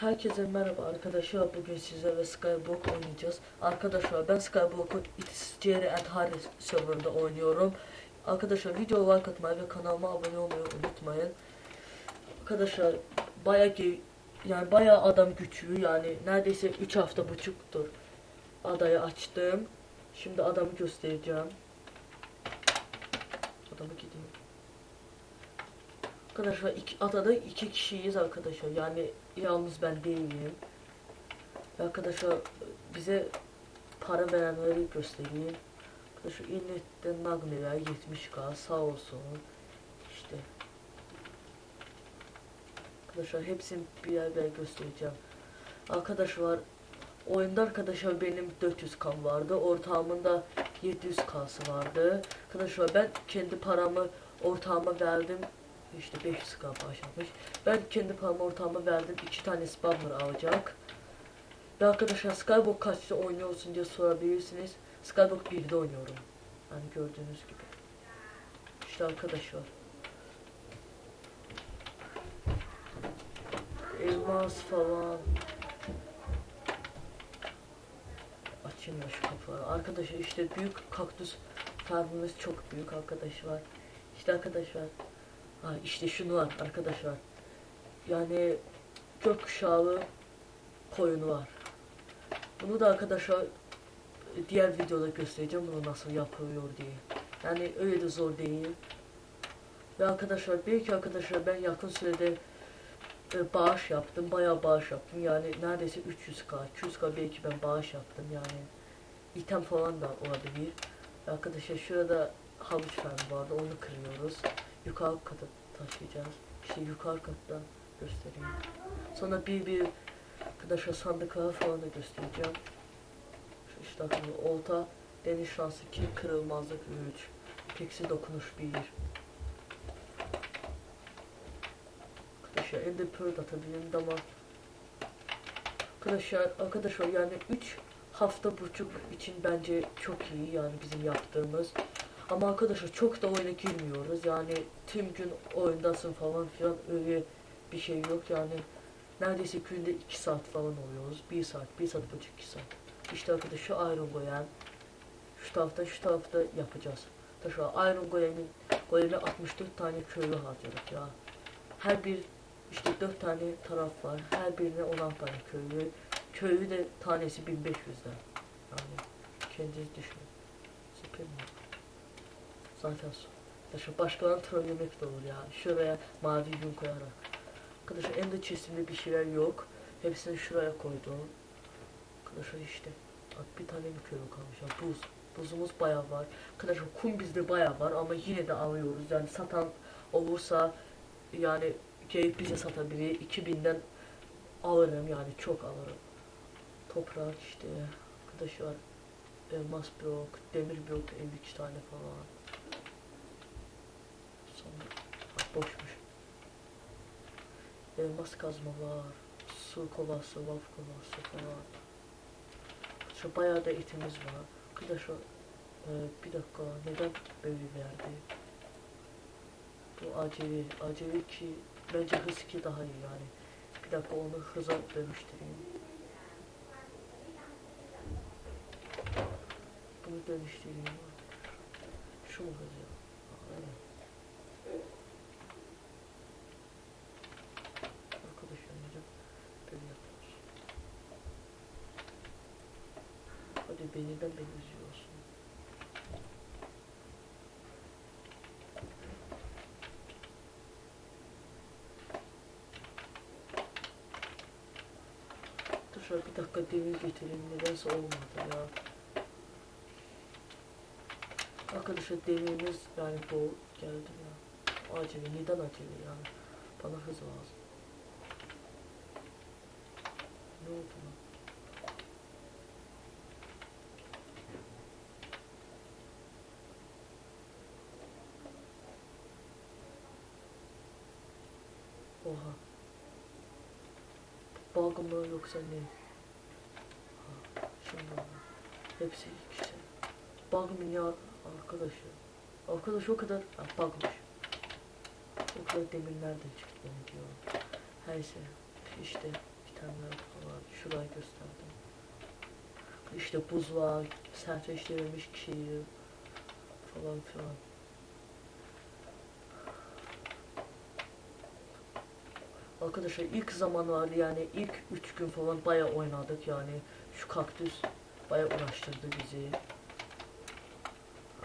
Herkese merhaba arkadaşlar. Bugün sizlerle Skyblock oynayacağız. Arkadaşlar ben Skyblock'un İtisceri and Harris serverında oynuyorum. Arkadaşlar video like atmayı ve kanalıma abone olmayı unutmayın. Arkadaşlar bayağı ki yani bayağı adam güçlü yani neredeyse 3 hafta buçuktur adayı açtım. Şimdi adamı göstereceğim. Adamı gideyim. Arkadaşlar iki, adada iki kişiyiz arkadaşlar. Yani yalnız ben değilim. Arkadaşlar bize para verenleri göstereyim. Arkadaşlar internetten Nagmeler 70k sağ olsun. İşte. Arkadaşlar hepsini bir yer bir göstereceğim. Arkadaşlar oyunda arkadaşlar benim 400 kan vardı. Ortağımın 700 kası vardı. Arkadaşlar ben kendi paramı ortağıma verdim. İşte 500 k başlamış. Ben kendi paramı ortağıma verdim. iki tane spammer alacak. Ve arkadaşlar Skyblock kaçta oynuyorsun diye sorabilirsiniz. Skyblock 1'de oynuyorum. Yani gördüğünüz gibi. İşte arkadaşlar. Elmas falan. Açayım ya şu kapıları. Arkadaşlar işte büyük kaktüs farmımız çok büyük arkadaşlar. İşte arkadaşlar. Ha işte şunu var arkadaşlar. Yani gökkuşağı koyunu var. Bunu da arkadaşlar diğer videoda göstereceğim bunu nasıl yapılıyor diye. Yani öyle de zor değil. Ve arkadaşlar belki arkadaşlar ben yakın sürede e, bağış yaptım. Bayağı bağış yaptım. Yani neredeyse 300k, 200k belki ben bağış yaptım yani. item falan da olabilir. Arkadaşlar şurada havuç fen vardı. Onu kırıyoruz. Yukarı kata taşıyacağız. İşte yukarı kattan göstereyim. Sonra bir bir arkadaşlar sandıkları falan da göstereceğim. Şu işte arkadaşlar olta, deniz şansı 2, kırılmazlık 3, peksi dokunuş 1. Arkadaşlar elde pearl atabilirim ama arkadaşlar arkadaşlar yani 3 hafta buçuk için bence çok iyi yani bizim yaptığımız. Ama arkadaşlar çok da oyuna girmiyoruz. Yani tüm gün oyundasın falan filan öyle bir şey yok yani. Neredeyse günde 2 saat falan oluyoruz. 1 saat, 1 saat buçuk 2 saat. İşte arkadaşlar Iron Golem. Şu tarafta şu tarafta yapacağız. Arkadaşlar Iron Golem'in Golem'e 64 tane köylü harcadık ya. Her bir işte 4 tane taraf var. Her birine 10 tane köylü. Köylü de tanesi 1500'den. Yani kendiniz düşünün. Süper mi? Zaten su. Arkadaşlar başkalarını trollemek de olur ya. Şuraya mavi gün koyarak. Arkadaşlar ender chest'imde bir şeyler yok. Hepsini şuraya koydum. Arkadaşlar işte. Bak bir tane mi köylü kalmış ya. Buz. Buzumuz bayağı var. Arkadaşlar kum bizde bayağı var ama yine de alıyoruz. Yani satan olursa yani gelip bize satabilir. 2000'den alırım yani çok alırım. Toprak işte. Arkadaşlar elmas blok, demir blok 52 tane falan. Bak boşmuş. Elmas kazma var. Su kovası, laf kovası falan. Şu bayağı da etimiz var. Arkadaşlar e, bir dakika neden böyle verdi? Bu acemi, acemi ki bence hız ki daha iyi yani. Bir dakika onu hıza dönüştüreyim. Bunu dönüştüreyim. Şu mu hız ya? Aa, Aynen. Arkadaşlar neden böyle yapıyoruz? Hadi beni de beni üzüyorsun. Dur şöyle bir dakika demir getireyim nedense olmadı ya. Arkadaşlar demirimiz yani bol geldi ya. Acele neden acele yani? Bana hız lazım. Ne oldu lan? Oha. Bug mı yoksa ne? Ha, şimdi. Hepsi işte. Bug mı ya arkadaşlar? Arkadaş o kadar ha, bugmış. O kadar demir nereden çıktı beni diyorum. Neyse işte itemler falan. Şurayı gösterdim. İşte buz var, sertleştirilmiş kişiyi falan filan. Arkadaşlar ilk zamanlar yani ilk üç gün falan bayağı oynadık yani şu kaktüs bayağı uğraştırdı bizi.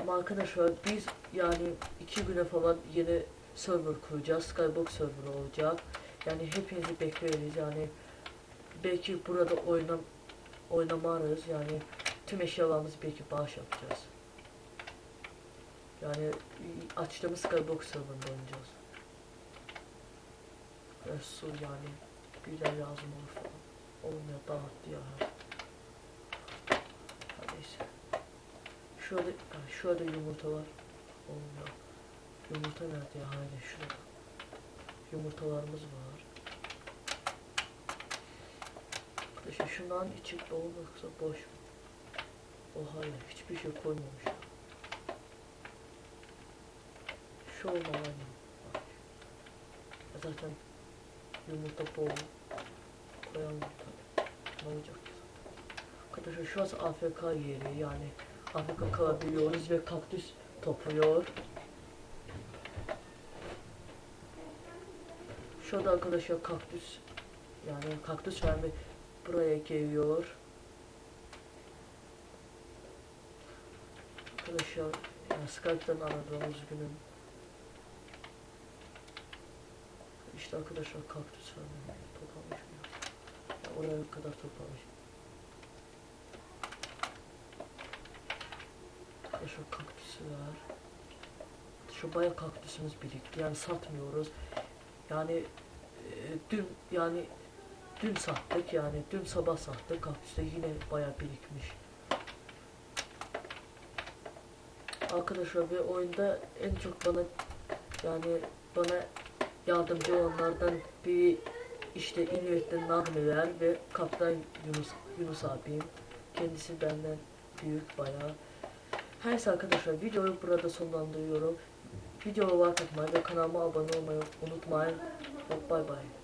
Ama arkadaşlar biz yani iki güne falan yeni server kuracağız. Skybox server olacak. Yani hepinizi bekleriz yani belki burada oynam oynamarız yani tüm eşyalarımızı belki bağış yapacağız. Yani açtığımız Skybox serverında oynayacağız. Ve su yani birden lazım olur falan. Olmuyor dağıttı ya. Neyse. Şurada, şurada yumurta var. Olmuyor. Yumurta nerede ya? Haydi şurada. Yumurtalarımız var. Arkadaşlar şundan içi dolu mu yoksa boş mu? O hayır hiçbir şey koymamış. ya. Şu olmalı. Zaten yumurta bol. Koyalım tabii. Ne olacak. Arkadaşlar şurası AFK yeri yani AFK kalabiliyoruz ve kaktüs topluyor. Şurada arkadaşlar kaktüs yani kaktüs verme buraya geliyor. Arkadaşlar yani Skype'dan aradığımız günün işte arkadaşlar kaktüs verme toplamış mı? Ya oraya kadar toplamış. Arkadaşlar kaktüsü var. Şu bayağı kaktüsümüz birikti yani satmıyoruz. Yani e, dün yani dün sattık yani dün sabah sattık kaktüste yine bayağı birikmiş. Arkadaşlar ve oyunda en çok bana yani bana yardımcı olanlardan bir işte İnüyet'ten Nahmeler ve Kaptan Yunus Yunus abim. Kendisi benden büyük bayağı. Her neyse arkadaşlar videoyu burada sonlandırıyorum. Videoya like atmayı ve kanalıma abone olmayı unutmayın. Bay bay.